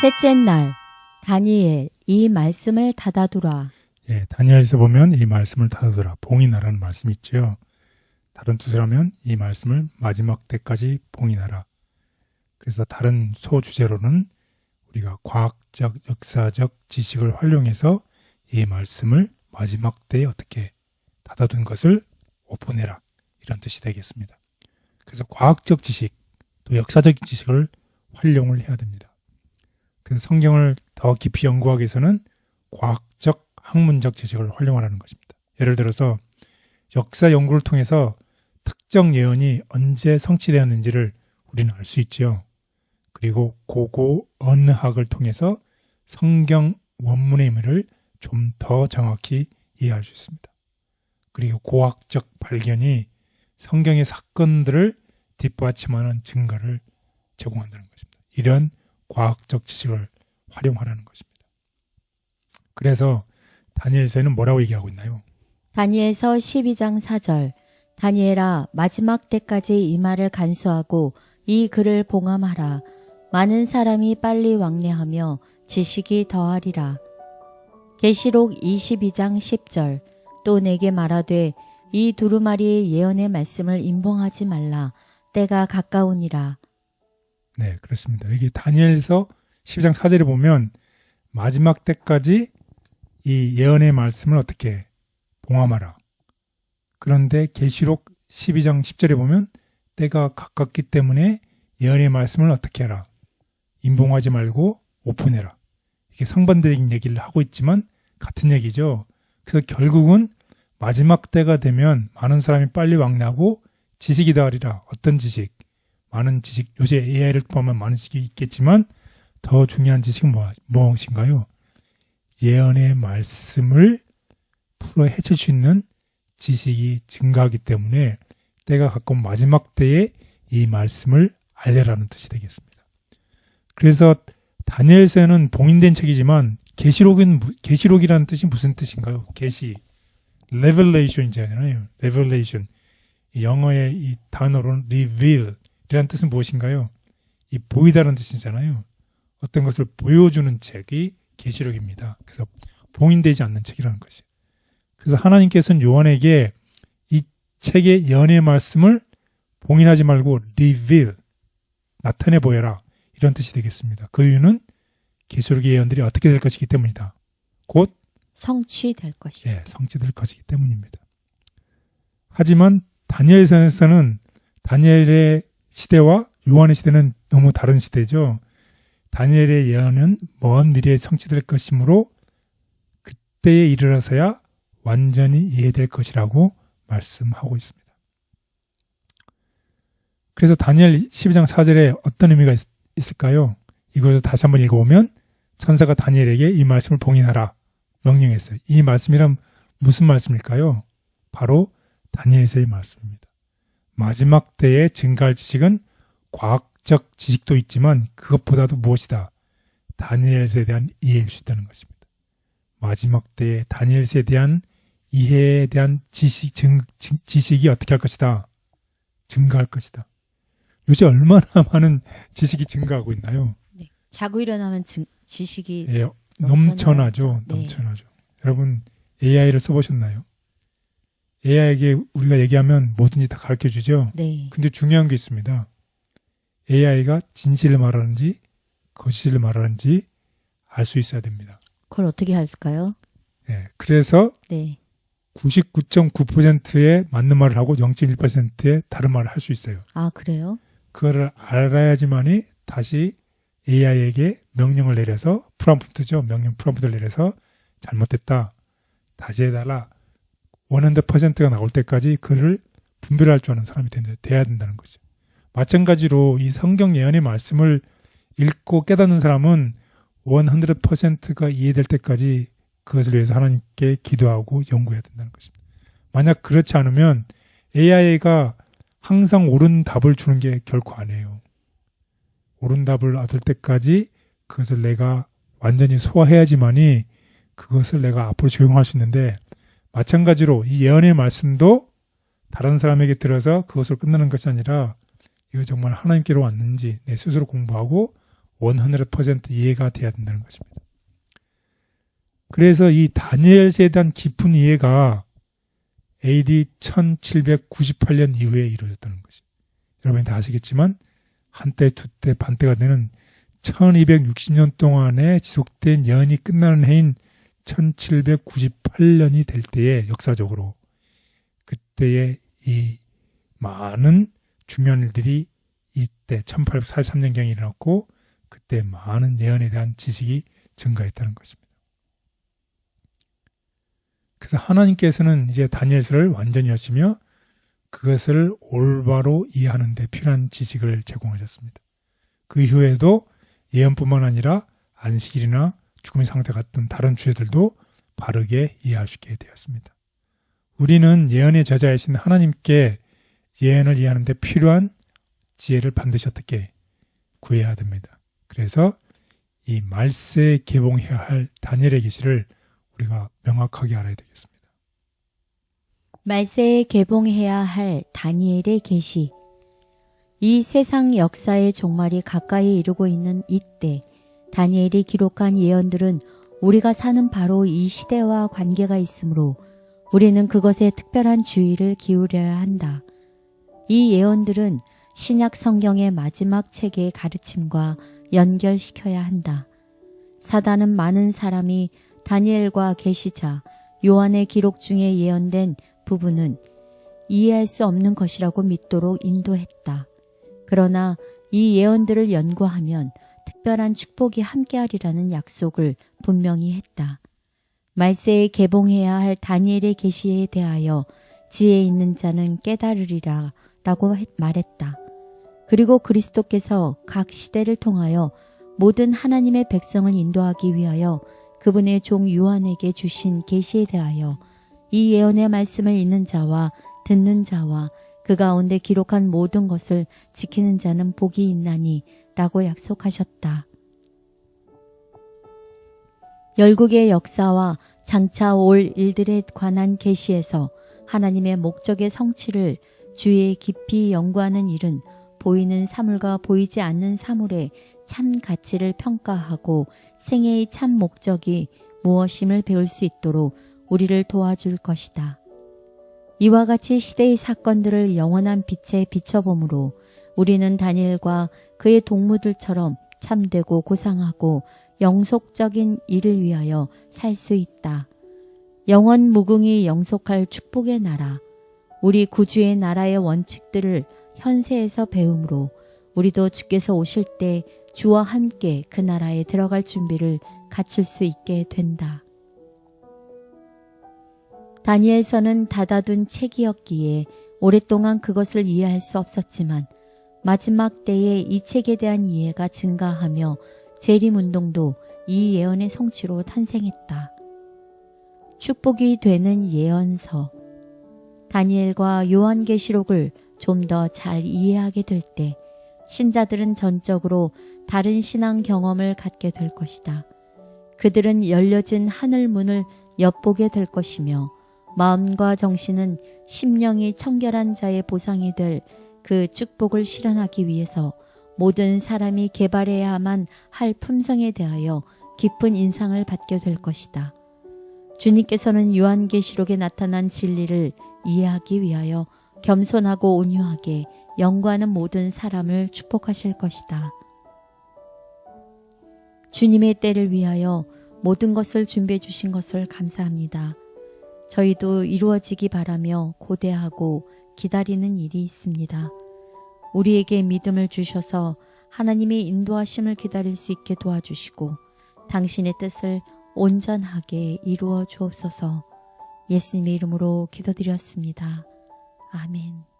셋째 날 다니엘 이 말씀을 닫아두라. 예, 다니엘에서 보면 이 말씀을 닫아두라. 봉인하라는 말씀이 있죠. 다른 뜻을 하면 이 말씀을 마지막 때까지 봉인하라. 그래서 다른 소주제로는 우리가 과학적, 역사적 지식을 활용해서 이 말씀을 마지막 때에 어떻게 닫아둔 것을 오픈해라. 이런 뜻이 되겠습니다. 그래서 과학적 지식, 또 역사적 지식을 활용을 해야 됩니다. 그래서 성경을 더 깊이 연구하기 위해서는 과학적, 학문적 지식을 활용하라는 것입니다. 예를 들어서 역사 연구를 통해서 특정 예언이 언제 성취되었는지를 우리는 알 수 있죠. 그리고 고고 언학을 통해서 성경 원문의 의미를 좀 더 정확히 이해할 수 있습니다. 그리고 고학적 발견이 성경의 사건들을 뒷받침하는 증거를 제공한다는 것입니다. 이런 과학적 지식을 활용하라는 것입니다. 그래서 다니엘서에는 뭐라고 얘기하고 있나요? 다니엘서 12장 4절 다니엘아 마지막 때까지 이 말을 간수하고 이 글을 봉함하라. 많은 사람이 빨리 왕래하며 지식이 더하리라. 계시록 22장 10절 또 내게 말하되 이 두루마리의 예언의 말씀을 임봉하지 말라. 때가 가까우니라. 네, 그렇습니다. 여기 다니엘서 12장 4절에 보면 마지막 때까지 이 예언의 말씀을 어떻게 봉함하라. 그런데 계시록 12장 10절에 보면 때가 가깝기 때문에 예언의 말씀을 어떻게 해라. 임봉하지 말고 오픈해라. 이게 상반된 얘기를 하고 있지만 같은 얘기죠. 그래서 결국은 마지막 때가 되면 많은 사람이 빨리 왕래하고 지식이 다하리라. 어떤 지식? 많은 지식, 요새 AI를 포함한 많은 지식이 있겠지만 더 중요한 지식은 뭐- 무엇인가요? 예언의 말씀을 풀어 헤칠 수 있는 지식이 증가하기 때문에 때가 가까운 마지막 때에 이 말씀을 알려라는 뜻이 되겠습니다. 그래서 다니엘서는 봉인된 책이지만 계시록은 무- 계시록이라는 뜻이 무슨 뜻인가요? 계시 revelation이잖아요. revelation. 영어의 이 단어로는 reveal 이라는 뜻은 무엇인가요? 이 보이다라는 뜻이잖아요. 어떤 것을 보여주는 책이 계시록입니다. 그래서 봉인되지 않는 책이라는 것이. 그래서 하나님께서는 요한에게 이 책의 연의 말씀을 봉인하지 말고 reveal 나타내 보여라 이런 뜻이 되겠습니다. 그 이유는 계시록의 예언들이 어떻게 될 것이기 때문이다. 곧 성취될 것이다. 예, 성취될 것이기 때문입니다. 하지만 다니엘서에서는 다니엘의 시대와 요한의 시대는 너무 다른 시대죠. 다니엘의 예언은 먼 미래에 성취될 것이므로 그때에 이르러서야 완전히 이해될 것이라고 말씀하고 있습니다. 그래서 다니엘 12장 4절에 어떤 의미가 있, 있을까요? 이것을 다시 한번 읽어보면 천사가 다니엘에게 이 말씀을 봉인하라 명령했어요. 이 말씀이란 무슨 말씀일까요? 바로 다니엘서의 말씀입니다. 마지막 때에 증가할 지식은 과학적 지식도 있지만 그것보다도 무엇이다? 다니엘서에 대한 이해일 수 있다는 것입니다. 마지막 때에 다니엘서에 대한 이해에 대한 지식, 증, 지- 지식이 어떻게 할 것이다? 증가할 것이다. 요새 얼마나 많은 지식이 증가하고 있나요? 네. 자고 일어나면 증- 지식이 예, 넘쳐나죠. 넘쳐나죠. 네. 넘쳐나죠. 여러분 AI를 써보셨나요? AI에게 우리가 얘기하면 뭐든지 다 가르쳐 주죠. 네. 근데 중요한 게 있습니다. AI가 진실을 말하는지 거짓을 말하는지 알 수 있어야 됩니다. 그걸 어떻게 할까요? 예, 그래서 네. 99.9%의 맞는 말을 하고 0.1%의 다른 말을 할 수 있어요. 아, 그래요? 그거를 알아야지만이 다시 AI에게 명령을 내려서 프롬프트죠. 명령 프롬프트를 내려서 잘못됐다. 다시 해달라. 100%가 나올 때까지 그를 분별할 줄 아는 사람이 돼야 된다는 거죠. 마찬가지로 이 성경 예언의 말씀을 읽고 깨닫는 사람은 100%가 이해될 때까지 그것을 위해서 하나님께 기도하고 연구해야 된다는 것입니다. 만약 그렇지 않으면 AI가 항상 옳은 답을 주는 게 결코 아니에요. 옳은 답을 얻을 때까지 그것을 내가 완전히 소화해야지만이 그것을 내가 앞으로 적용할 수 있는데 마찬가지로 이 예언의 말씀도 다른 사람에게 들어서 그것으로 끝나는 것이 아니라 이거 정말 하나님께로 왔는지 내 스스로 공부하고 100% 이해가 돼야 된다는 것입니다. 그래서 이 다니엘서에 대한 깊은 이해가 AD 1798년 이후에 이루어졌다는 것이. 여러분이 다 아시겠지만 한때, 두때, 반때가 되는 1260년 동안에 지속된 연이 끝나는 해인 1798년이 될 때에 역사적으로 그때의 이 많은 중요한 일들이 이때 1843년경에 일어났고 그때 많은 예언에 대한 지식이 증가했다는 것입니다. 그래서 하나님께서는 이제 다니엘서를 완전히 여시며 그것을 올바로 이해하는 데 필요한 지식을 제공하셨습니다. 그 이후에도 예언뿐만 아니라 안식일이나 죽음의 상태 같은 다른 주제들도 바르게 이해할 수 있게 되었습니다. 우리는 예언의 저자이신 하나님께 예언을 이해하는 데 필요한 지혜를 반드시 어떻게 구해야 됩니다. 그래서 이 말세에 개봉해야 할 다니엘의 계시를 우리가 명확하게 알아야 되겠습니다. 말세에 개봉해야 할 다니엘의 계시. 이 세상 역사의 종말이 가까이 이르고 있는 이때 다니엘이 기록한 예언들은 우리가 사는 바로 이 시대와 관계가 있으므로 우리는 그것에 특별한 주의를 기울여야 한다. 이 예언들은 신약 성경의 마지막 책의 가르침과 연결시켜야 한다. 사단은 많은 사람이 다니엘과 계시자 요한의 기록 중에 예언된 부분은 이해할 수 없는 것이라고 믿도록 인도했다. 그러나 이 예언들을 연구하면 특별한 축복이 함께하리라는 약속을 분명히 했다. 말세에 개봉해야 할 다니엘의 계시에 대하여 지혜 있는 자는 깨달으리라 라고 말했다. 그리고 그리스도께서 각 시대를 통하여 모든 하나님의 백성을 인도하기 위하여 그분의 종 요한에게 주신 계시에 대하여 이 예언의 말씀을 읽는 자와 듣는 자와 그 가운데 기록한 모든 것을 지키는 자는 복이 있나니 라고 약속하셨다. 열국의 역사와 장차 올 일들에 관한 계시에서 하나님의 목적의 성취를 주의 깊이 연구하는 일은 보이는 사물과 보이지 않는 사물의 참 가치를 평가하고 생애의 참 목적이 무엇임을 배울 수 있도록 우리를 도와줄 것이다. 이와 같이 시대의 사건들을 영원한 빛에 비춰봄으로 우리는 다니엘과 그의 동무들처럼 참되고 고상하고 영속적인 일을 위하여 살 수 있다. 영원 무궁히 영속할 축복의 나라, 우리 구주의 나라의 원칙들을 현세에서 배움으로 우리도 주께서 오실 때 주와 함께 그 나라에 들어갈 준비를 갖출 수 있게 된다. 다니엘서는 닫아둔 책이었기에 오랫동안 그것을 이해할 수 없었지만 마지막 때에 이 책에 대한 이해가 증가하며 재림운동도 이 예언의 성취로 탄생했다. 축복이 되는 예언서 다니엘과 요한계시록을 좀 더 잘 이해하게 될 때 신자들은 전적으로 다른 신앙 경험을 갖게 될 것이다. 그들은 열려진 하늘 문을 엿보게 될 것이며 마음과 정신은 심령이 청결한 자의 보상이 될 그 축복을 실현하기 위해서 모든 사람이 개발해야만 할 품성에 대하여 깊은 인상을 받게 될 것이다. 주님께서는 요한계시록에 나타난 진리를 이해하기 위하여 겸손하고 온유하게 연구하는 모든 사람을 축복하실 것이다. 주님의 때를 위하여 모든 것을 준비해 주신 것을 감사합니다. 저희도 이루어지기 바라며 고대하고 기다리는 일이 있습니다. 우리에게 믿음을 주셔서 하나님의 인도하심을 기다릴 수 있게 도와주시고 당신의 뜻을 온전하게 이루어 주옵소서 예수님의 이름으로 기도드렸습니다. 아멘.